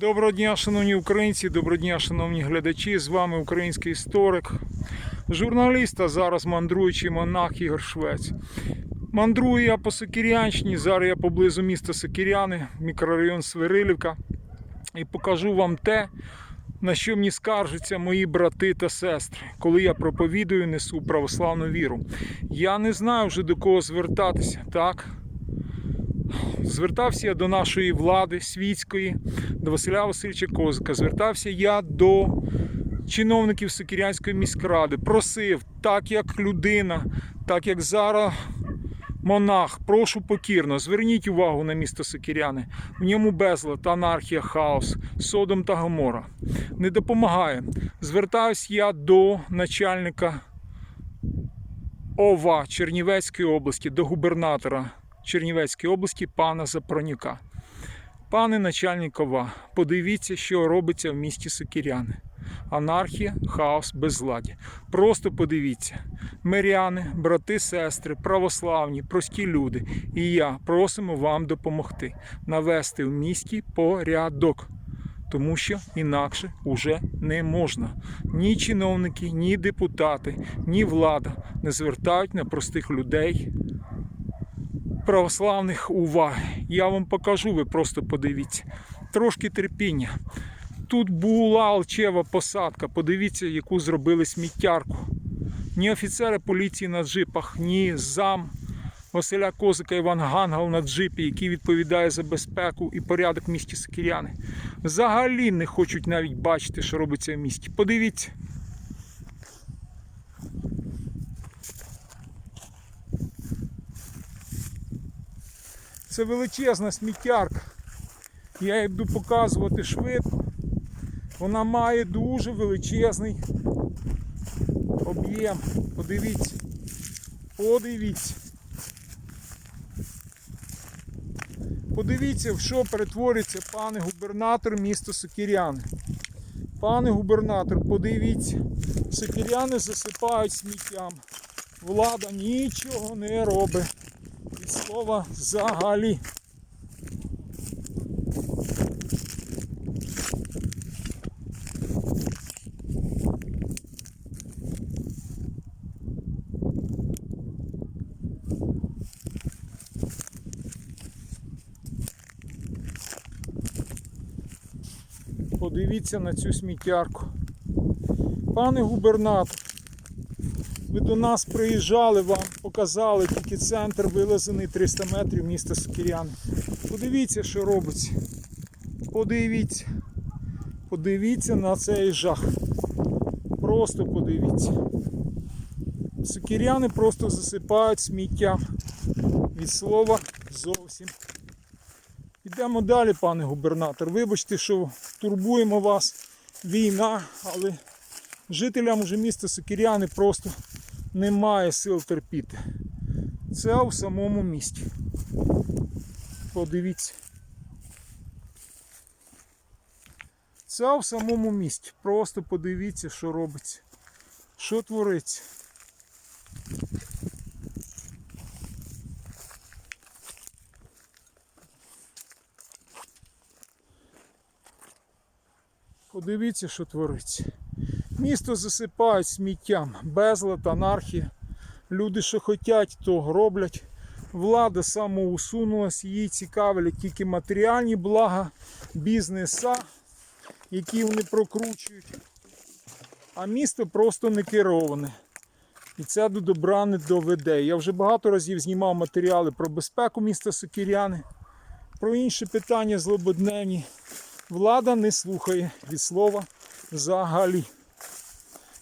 Доброго дня, шановні українці, доброго дня, шановні глядачі. З вами український історик, журналіст, а зараз мандруючий монах Ігор Швець. Мандрую я по Сокірянщині, зараз я поблизу міста Сокіряни, мікрорайон Свирилівка, і покажу вам те, на що мені скаржаться мої брати та сестри, коли я проповідую, несу православну віру. Я не знаю вже до кого звертатися, так? Звертався я до нашої влади світської, до Василя Васильовича Козика. Звертався я до чиновників Сокірянської міськради. Просив, так як людина, так як зараз монах, прошу покірно, зверніть увагу на місто Сокіряни. В ньому безлад, анархія, хаос, содом та гомора. Не допомагає. Звертаюсь я до начальника ОВА Чернівецької області, до губернатора Чернівецької області пана Запронюка. Пане начальник ОВА, подивіться, що робиться в місті Сокіряни. Анархія, хаос, безладдя. Просто подивіться. Миряни, брати, сестри, православні, прості люди. І я просимо вам допомогти навести в місті порядок. Тому що інакше уже не можна. Ні чиновники, ні депутати, ні влада не звертають на простих людей православних уваги. Я вам покажу, ви просто подивіться. Трошки терпіння. Тут була алчева посадка. Подивіться, яку зробили сміттярку. Ні офіцери поліції на джипах, ні зам Василя Козика Іван Гангал на джипі, який відповідає за безпеку і порядок в місті Сокіряни. Взагалі не хочуть навіть бачити, що робиться в місті. Подивіться. Це величезна сміттярка. Я її буду показувати швидко. Вона має дуже величезний об'єм. Подивіться. Подивіться. Подивіться, в що перетвориться пане губернатор міста Сокіряни. Пане губернатор, подивіться, сокіряни засипають сміттям. Влада нічого не робить. Слова взагалі. Подивіться на цю сміттярку. Пане губернатор, ви до нас приїжджали, вам показали тільки центр вилазений 300 метрів міста Сокіряни. Подивіться, що робиться. Подивіться. Подивіться на цей жах. Просто подивіться. Сокіряни просто засипають сміттям. Від слова зовсім. Йдемо далі, пане губернатор. Вибачте, що турбуємо вас. Війна, але жителям уже міста Сокіряни просто немає сил терпіти. Це в самому місті. Подивіться. Це в самому місті. Просто подивіться, що робиться. Що твориться. Подивіться, що твориться. Місто засипають сміттям, безлад, анархія. Люди, що хочуть, то роблять. Влада самоусунулась, її цікавлять тільки матеріальні блага, бізнеса, які вони прокручують. А місто просто не кероване. І це до добра не доведе. Я вже багато разів знімав матеріали про безпеку міста Сокіряни, про інші питання злободневні. Влада не слухає від слова взагалі.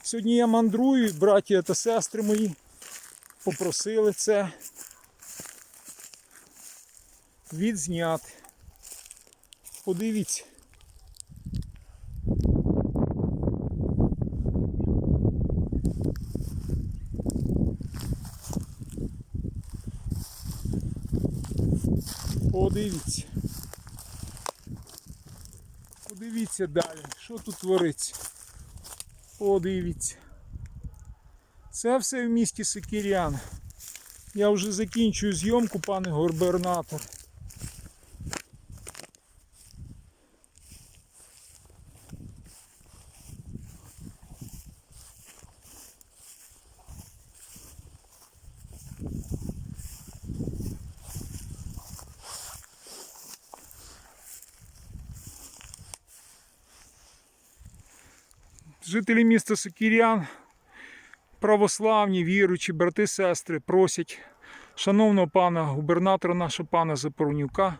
Сьогодні я мандрую, браті та сестри мої попросили це відзняти. Подивіться. Подивіться. Подивіться далі, що тут твориться. Подивіться. Це все в місті Сикірян. Я вже закінчую зйомку, пане губернатор. Жителі міста Сокірян, православні, віруючі, брати, сестри просять шановного пана губернатора, нашого пана Запорнюка,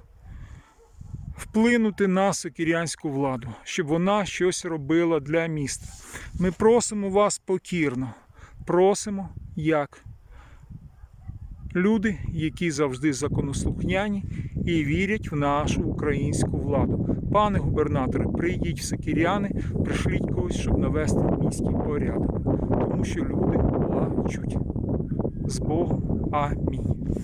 вплинути на сокірянську владу, щоб вона щось робила для міста. Ми просимо вас покірно, просимо як люди, які завжди законослухняні і вірять в нашу українську владу. Пане губернаторе, прийдіть в Сокіряни, пришліть когось, щоб навести міський порядок, тому що люди плачуть. З Богом. Амінь.